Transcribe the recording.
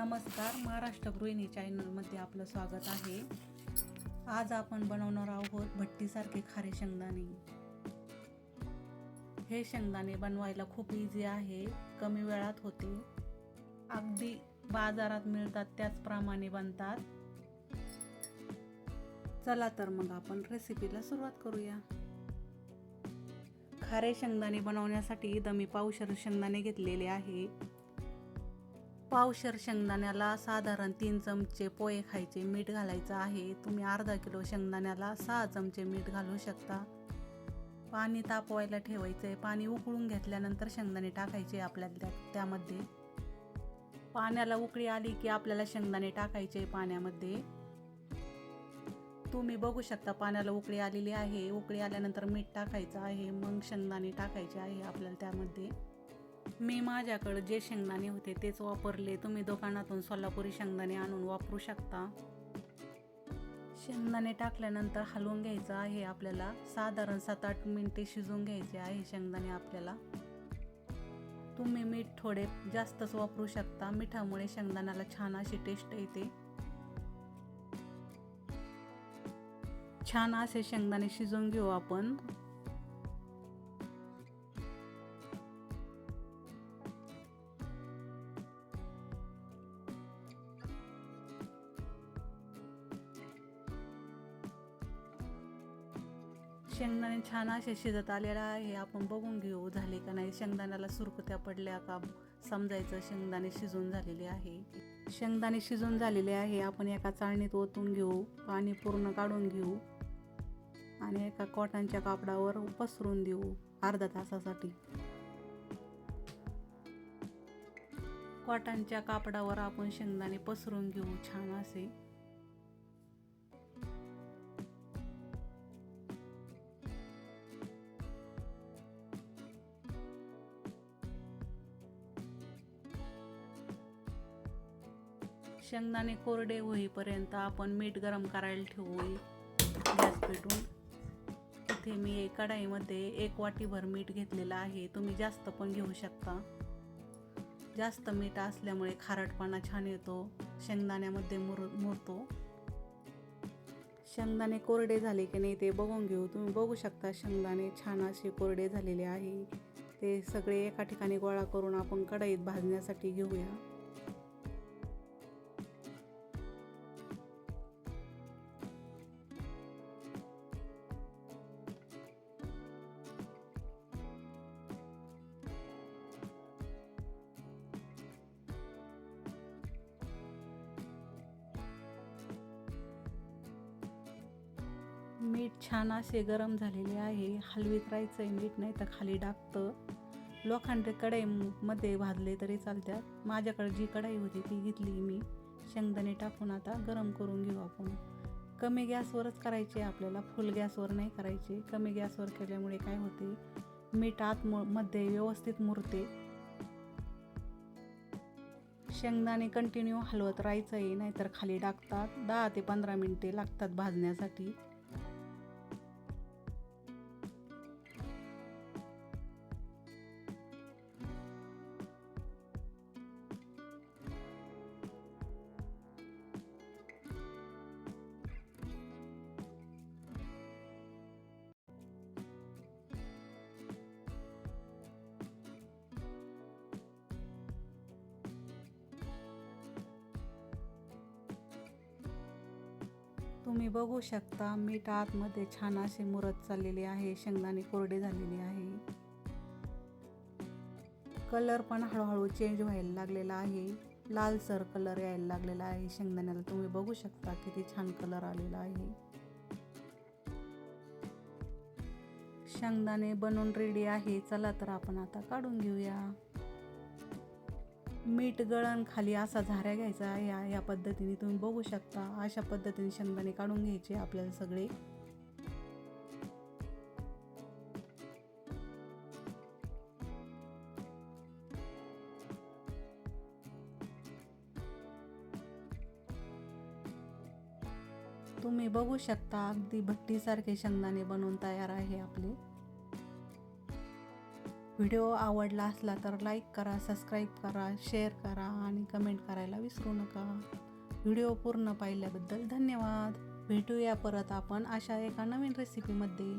नमस्कार महाराष्ट्र गृहिणी चॅनलमध्ये आपलं स्वागत आहे. आज आपण बनवणार आहोत भट्टीसारखे खारे शेंगदाणे. हे शेंगदाणे बनवायला खूप इझी आहे कमी वेळात होते. अगदी बाजारात मिळतात त्याचप्रमाणे बनतात. चला तर मग आपण रेसिपीला सुरुवात करूया. खारे शेंगदाणे बनवण्यासाठी इथं मी पावशर शेंगदाणे घेतलेले आहे. पावशर शेंगदाण्याला साधारण तीन चमचे पोहे खायचे मीठ घालायचं आहे. तुम्ही अर्धा किलो शेंगदाण्याला सहा चमचे मीठ घालू शकता. पाणी तापवायला ठेवायचं आहे पाणी उकळून घेतल्यानंतर शेंगदाणे टाकायचे आपल्याला त्यामध्ये. पाण्याला उकळी आली की आपल्याला शेंगदाणे टाकायचे पाण्यामध्ये. तुम्ही बघू शकता पाण्याला उकळी आलेली आहे. उकळी आल्यानंतर मीठ टाकायचं आहे. मग शेंगदाणे टाकायचे आहे आपल्याला त्यामध्ये. मी माझ्याकडे जे शेंगदाणे होते तेच वापरले. तुम्ही दुकानातून सोलापुरी शेंगदाणे आणून वापरू शकता. शेंगदाणे टाकल्यानंतर हलवून घ्यायचं आहे आपल्याला. साधारण सात आठ मिनटे शिजवून घ्यायचे आहे शेंगदाणे आपल्याला. तुम्ही मीठ थोडे जास्तच वापरू शकता. मिठामुळे शेंगदाण्याला छान अशी टेस्ट येते. छान असे शेंगदाणे शिजवून घेऊ आपण. शेंगदाणे छान असे शिजत आलेला आहे. आपण बघून घेऊ झाले का नाही? शेंगदाण्याला सुरकुत्या पडल्या का? समजायचं शेंगदाणे शिजून झालेले आहे. शेंगदाणे शिजून झालेले आहे. आपण एका चाळणीत ओतून घेऊ पाणी पूर्ण काढून घेऊ आणि एका कॉटनच्या कापडावर पसरून देऊ अर्धा तासासाठी. कॉटनच्या कापडावर आपण शेंगदाणे पसरून घेऊ छान असे. शेंगदाणे कोरडे होईपर्यंत आपण मीठ गरम करायला ठेवू गॅस पेटून इथे मी एक कढाईमध्ये एक वाटीभर मीठ घेतलेलं आहे. तुम्ही जास्त पण घेऊ शकता. जास्त मीठ असल्यामुळे खारटपणा छान येतो. शेंगदाण्यामध्ये मुर मुरतो. शेंगदाणे कोरडे झाले की नाही ते बघून घेऊ. तुम्ही बघू शकता शेंगदाणे छान असे कोरडे झालेले आहे. ते सगळे एका ठिकाणी गोळा करून आपण कढईत भाजण्यासाठी घेऊया. मीठ छान असे गरम झालेले आहे. हलवीत राहायचं आहे मीठ नाही तर खाली टाकतं लोखंड कढईमध्ये भाजले तरी चालतात माझ्याकडे जी कढाई होती ती घेतली मी. शेंगदाणे टाकून आता गरम करून घेऊ आपण. कमी गॅसवरच करायचे आपल्याला. फुल गॅसवर नाही करायचे. कमी गॅसवर केल्यामुळे काय होते? मीठ आत मध्ये व्यवस्थित मुरते. शेंगदाणे कंटिन्यू हलवत राहायचं आहे नाहीतर खाली टाकतात दहा ते पंधरा मिनटे लागतात भाजण्यासाठी. तुम्ही बघू शकता मीठ आतमध्ये छान असे मुरत चाललेले आहे शेंगदाणे कोरडे झालेले आहे. कलर पण हळूहळू चेंज व्हायला लागलेला आहे. लालसर कलर यायला लागलेला आहे. शेंगदाण्याला तुम्ही बघू शकता किती छान कलर आलेला आहे. शेंगदाणे बनवून रेडी आहे. चला तर आपण आता काढून घेऊया. मीठ गळण खाली असा झाऱ्या घ्यायचा या या पद्धतीने तुम्ही बघू शकता. अशा पद्धतीने शेंगदाणे काढून घ्यायचे आपल्याला सगळे. तुम्ही बघू शकता अगदी भट्टीसारखे शेंगदाणे बनवून तयार आहे आपले. व्हिडिओ आवडला असला तर लाईक करा सबस्क्राईब करा शेअर करा आणि कमेंट करायला विसरू नका. व्हिडिओ पूर्ण पाहिल्याबद्दल धन्यवाद. भेटूया परत आपण अशा एका नवीन रेसिपीमध्ये